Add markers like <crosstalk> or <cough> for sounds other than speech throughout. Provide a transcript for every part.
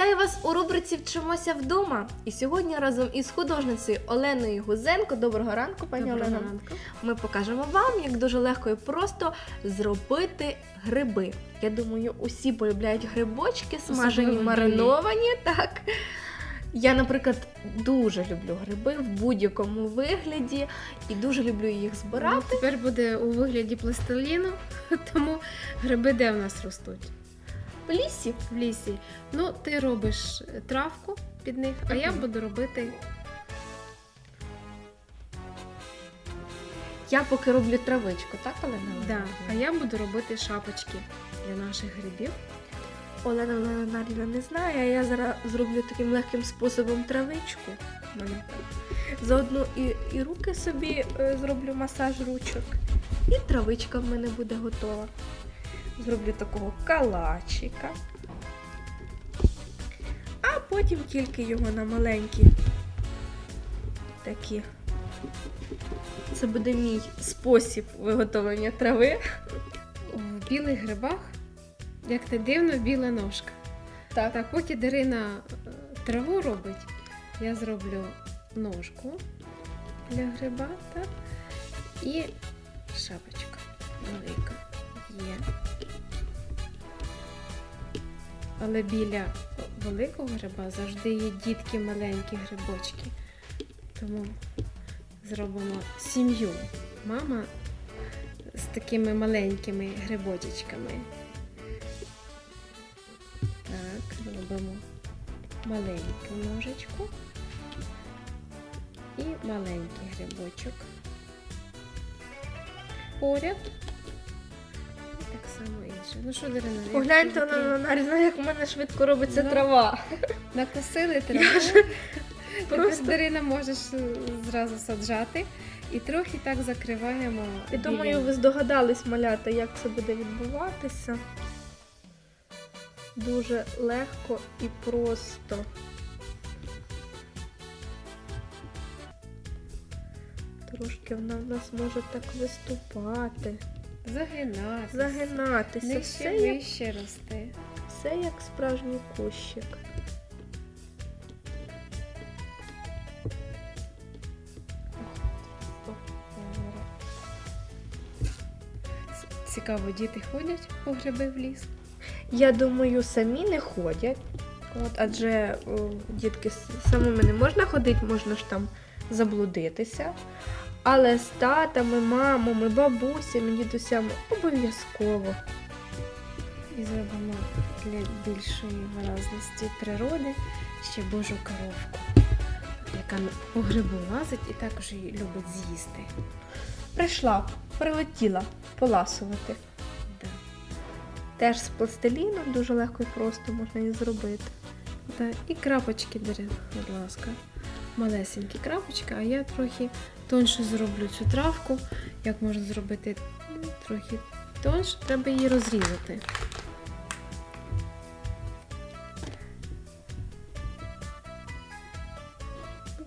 Вітаю вас у рубриці Вчимося вдома. І сьогодні разом із художницею Оленою Гузенко. Доброго ранку, пані Доброго Олено. ранку. Ми покажемо вам, як дуже легко і просто зробити гриби. Я думаю, усі полюбляють грибочки, смажені, мариновані. Так. Я, наприклад, дуже люблю гриби в будь-якому вигляді і дуже люблю їх збирати. Ну, тепер буде у вигляді пластиліну, <laughs> тому гриби де в нас ростуть? В лісі В лісі. Ну, ти робиш травку під них, а я буду робити я поки роблю травичку, так, Олена? да, а я буду робити шапочки для наших грибів. Олена Леонардівна не знає, а я зараз зроблю таким легким способом травичку. Заодно і, і руки собі е, зроблю масаж ручок, і травичка в мене буде готова. Зроблю такого калачика. А потім тільки його на маленькі такі. Це буде мій спосіб виготовлення трави. В білих грибах, як не дивно, біла ножка. Так. Так, поки Дарина е, траву робить, я зроблю ножку для гриба, так? І шапочка велика є. Але біля великого гриба завжди є дітки маленькі грибочки. Тому зробимо сім'ю. Мама з такими маленькими грибочечками. Так, робимо маленьку ножичку і маленький грибочок. Поряд. Ну що, Дарина, як Погляньте тобі? на Леонардівна, як в мене швидко робиться трава. накосили траву. Тепер просто- Дарина можеш е, зразу саджати. І трохи так закриваємо. Я думаю, ви здогадались малята, як це буде відбуватися. Дуже легко і просто. Трошки вона в нас може так виступати, загинати. загинатися. Нижче Все як, вище рости. все як справжній кущик. Цікаво, діти ходять по гриби в ліс. Я думаю, самі не ходять. От, адже о, дітки самими не можна ходити, можна ж там заблудитися. Але з татами, мамами, бабусями, дідусями обов'язково. І зробимо для більшої виразності природи ще Божу коровку, яка по грибу лазить і також її любить з'їсти. Прийшла, прилетіла поласувати. Да. Теж з пластиліном дуже легко і просто можна її зробити. Да. І крапочки бери, будь ласка. Малесенькі крапочки, а я трохи тонше зроблю цю травку. Як можна зробити трохи тонше, треба її розрізати.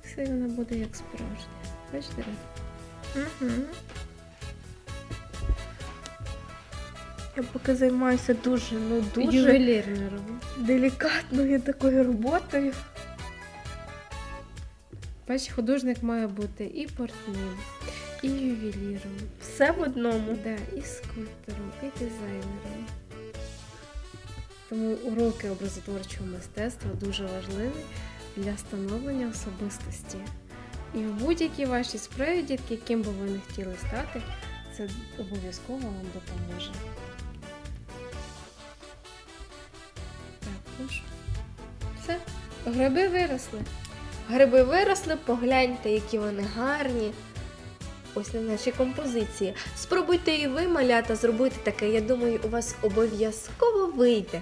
Все вона буде як справжня. Бачите? Угу. Я поки займаюся дуже, ну дуже Ювелірно роблю. делікатною такою роботою. Бач, художник має бути і портним, і ювеліром, Все в одному. да, і скульптором, і дизайнером. Тому уроки образотворчого мистецтва дуже важливі для становлення особистості. І в будь-якій вашій справі, дітки, яким би ви не хотіли стати, це обов'язково вам допоможе. Так, ну що, все, гриби виросли. Гриби виросли, погляньте, які вони гарні. Ось на нашій композиції. Спробуйте і ви, малята, зробити таке. Я думаю, у вас обов'язково вийде.